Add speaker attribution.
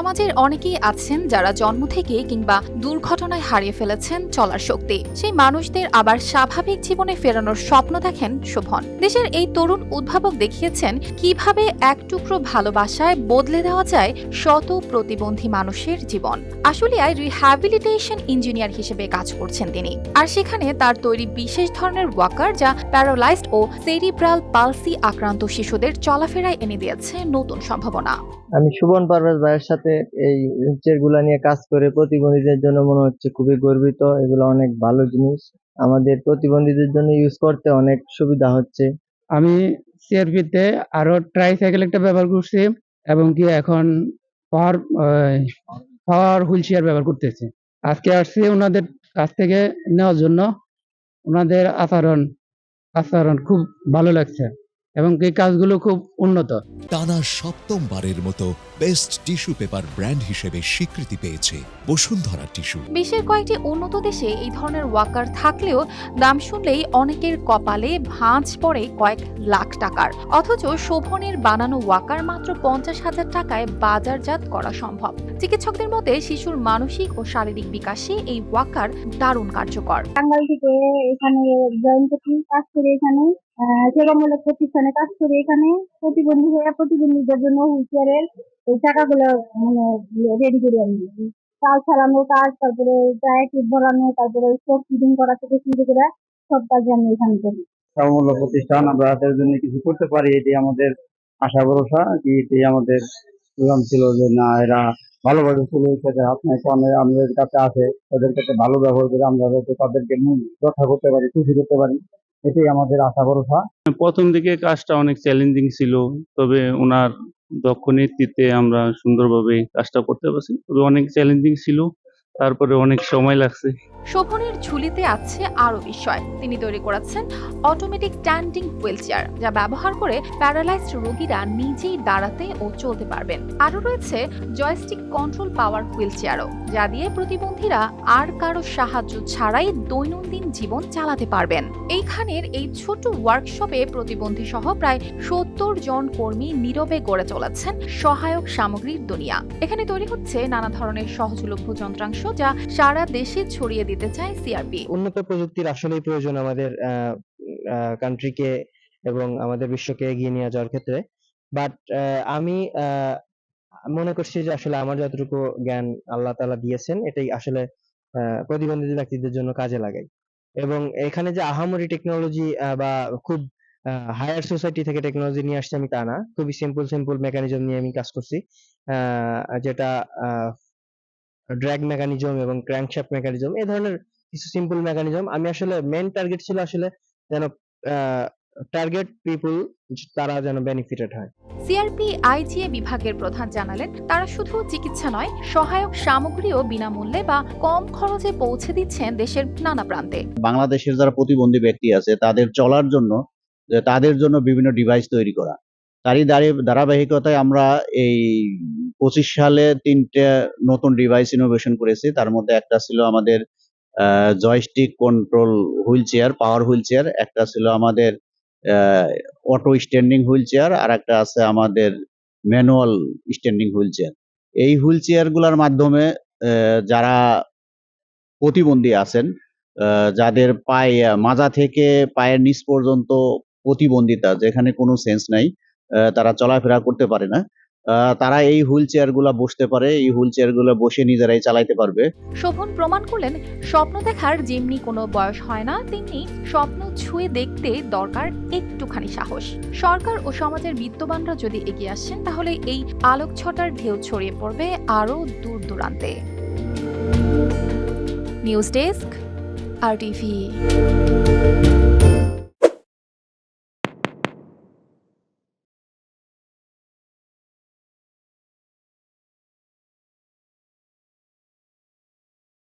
Speaker 1: সমাজের অনেকেই আছেন যারা জন্ম থেকে কিংবা দুর্ঘটনায় হারিয়ে ফেলেছেন চলার শক্তি। সেই মানুষদের আবার স্বাভাবিক জীবনে ফেরানোর স্বপ্ন দেখেন শোভন। দেশের এই তরুণ উদ্ভাবক দেখিয়েছেন কীভাবে এক টুকরো ভালোবাসায় বদলে দেওয়া যায় শত প্রতিবন্ধী মানুষের জীবন। আশুলিয়ায় রিহ্যাবিলিটেশন ইঞ্জিনিয়ার হিসেবে কাজ করছেন তিনি। আর সেখানে তার তৈরি বিশেষ ধরনের ওয়াকার যা প্যারালাইজড ও সেরিব্রাল পালসি আক্রান্ত শিশুদের চলাফেরায় এনে দিয়েছে নতুন সম্ভাবনা।
Speaker 2: আমি সুবন পারভেজ ভাইয়ের সাথে এই হুইলচেয়ারগুলা নিয়ে কাজ করে প্রতিবন্ধীদের জন্য মনে হচ্ছে খুবই গর্বিত। এগুলো অনেক ভালো জিনিস। আমাদের প্রতিবন্ধীদের জন্য ইউজ করতে অনেক সুবিধা হচ্ছে।
Speaker 3: আমি সিআরপিতে আরও ট্রাইসাইকেল একটা ব্যবহার করছি এবং কি এখন পাওয়ার পাওয়ার হুইল চেয়ার ব্যবহার করতেছি। আজকে আসছি ওনাদের কাছ থেকে নেওয়ার জন্য। ওনাদের আচরণ আচরণ খুব ভালো লাগছে। এবং এই কাজগুলো খুব উন্নত।
Speaker 4: টানা সপ্তমবারের মতো বেস্ট টিস্যু পেপার ব্র্যান্ড হিসেবে স্বীকৃতি পেয়েছে বসুন্ধরা টিস্যু।
Speaker 1: বিশ্বের কয়েকটি উন্নত দেশে এই ধরনের ওয়াকার থাকলেও দাম শুনলেই অনেকের কপালে ভাঁজ পড়ে কয়েক লাখ টাকার। অথচ শোভনের বানানো ওয়াকার মাত্র পঞ্চাশ হাজার টাকায় বাজারজাত করা সম্ভব। চিকিৎসকদের মতে শিশুর মানসিক ও শারীরিক বিকাশে এই ওয়াকার দারুণ কার্যকর।
Speaker 5: টাঙ্গাইল থেকে এখানে জয়েন কাজ করি এখানে সেবামূলক প্রতিষ্ঠানে কাজ করি এখানে। প্রতিবন্ধী হয়ে প্রতিবন্ধীদের জন্য হুইলচেয়ারের এই টাকাগুলো মানে রেডি করি আমি। চাল ছাড়ানো কাজ, তারপরে টিপ ভরানো তারপরে স্টোভ ফিটিং করা থেকে শুরু করে সব কাজ আমি এখানে করি।
Speaker 6: সেবামূলক প্রতিষ্ঠান, আমরা তাদের জন্য কিছু করতে পারি এটি আমাদের আশা, ভরসা, কি এটি আমাদের প্রোগ্রাম ছিল যে, না, এরা ভালোভাবে চলে এসেছে আপনার অনেক আমাদের কাছে আছে, তাদের কাছে ভালো ব্যবহার করে আমরা তাদেরকে মূল রক্ষা করতে পারি, খুশি করতে পারি। এটাই আমাদের আশা ভরসা।
Speaker 7: প্রথম দিকে কাজটা অনেক চ্যালেঞ্জিং ছিল, তবে ওনার দক্ষ নেতৃত্বে আমরা সুন্দরভাবে কাজটা করতে পারছি। তবে অনেক চ্যালেঞ্জিং ছিল। তারপরে অনেক সময় লাগছে।
Speaker 1: শোভনের ঝুলিতে আছে আরও বিষয়। তিনি তৈরি করেছেন অটোমেটিক স্ট্যান্ডিং হুইলচেয়ার যা ব্যবহার করে প্যারালাইজড রোগীরা নিজেই দাঁড়াতে ও চলতে পারবেন। আরও রয়েছে জয়স্টিক কন্ট্রোল পাওয়ার হুইলচেয়ারও যা দিয়ে প্রতিবন্ধীরা আর কারও সাহায্য ছাড়াই দৈনন্দিন জীবন চালাতে পারবেন। এইখানের এই ছোট ওয়ার্কশপে প্রতিবন্ধী সহ প্রায় সত্তর জন কর্মী নীরবে গড়ে চলেছেন সহায়ক সামগ্রীর দুনিয়া। এখানে তৈরি হচ্ছে নানা ধরনের সহজলভ্য যন্ত্রাংশ যা সারা দেশে ছড়িয়ে দিতে চায় সিআরপি
Speaker 2: উন্নত প্রযুক্তির আসলেই প্রয়োজন আমাদের কান্ট্রিকে এবং আমাদের বিশ্বকে এগিয়ে নিয়ে যাওয়ার ক্ষেত্রে। বাট আমি মনে করছি যে আসলে আমার যতটুকু জ্ঞান আল্লাহ তাআলা দিয়েছেন, এটাই আসলে প্রতিবন্ধী ব্যক্তিদের জন্য কাজে লাগাই এবং এখানে যে আহামরি টেকনোলজি বা খুব হায়ার সোসাইটি থেকে টেকনোলজি নিয়ে আসছে আমি তা না। খুবই সিম্পল সিম্পল মেকানিজম নিয়ে আমি কাজ করছি। যেটা ড্র্যাগ মেকানিজম এবং ক্র্যাঙ্কশ্যাফট মেকানিজম এই ধরনের কিছু সিম্পল মেকানিজম আমি আসলে মেন টার্গেট ছিল আসলে যেন টার্গেট পিপল তারা যেন বেনিফিটেড হয়।
Speaker 1: সিআরপি আইজিএ বিভাগের প্রধান জানালেন তারা শুধু চিকিৎসা নয় সহায়ক সামগ্রীও বিনামূল্যে বা কম খরচে পৌঁছে দিচ্ছেন দেশের নানা প্রান্তে।
Speaker 8: বাংলাদেশের যারা প্রতিবন্ধী ব্যক্তি আছে তাদের চলার জন্য যে তাদের জন্য বিভিন্ন ডিভাইস তৈরি করা। তারই ধারাবাহিকতায় আমরা এই পঁচিশ সালে তিনটে নতুন ডিভাইস ইনোভেশন করেছি। তার মধ্যে একটা ছিল আমাদের joystick control wheel chair power wheel chair একটা ছিল আমাদের অটো স্ট্যান্ডিং হুইল চেয়ার আর একটা আছে আমাদের ম্যানুয়াল স্ট্যান্ডিং হুইল চেয়ার এই হুইল চেয়ারগুলোর মাধ্যমে যারা প্রতিবন্ধী আছেন যাদের পায়ে, মাজা থেকে পায়ের নিচ পর্যন্ত প্রতিবন্ধিতা, যেখানে কোনো সেন্স নাই তারা চলাফেরা করতে পারে না। তারা এই হুইল চেয়ারগুলা বসতে পারে, এই হুইল চেয়ারগুলা বসে নিজেরাই চালাইতে পারবে।
Speaker 1: শোভন প্রমাণ করলেন, স্বপ্ন দেখার যেমনি কোনো বয়স হয় না, তেমনি স্বপ্ন ছুঁয়ে দেখতে দরকার একটুখানি সাহস। সরকার ও সমাজের বিত্তবানরা যদি এগিয়ে আসেন, তাহলে এই আলোক ছটার ঢেউ ছড়িয়ে পড়বে আরও দূর দূরান্তে নিউজ ডেস্ক, আর টিভি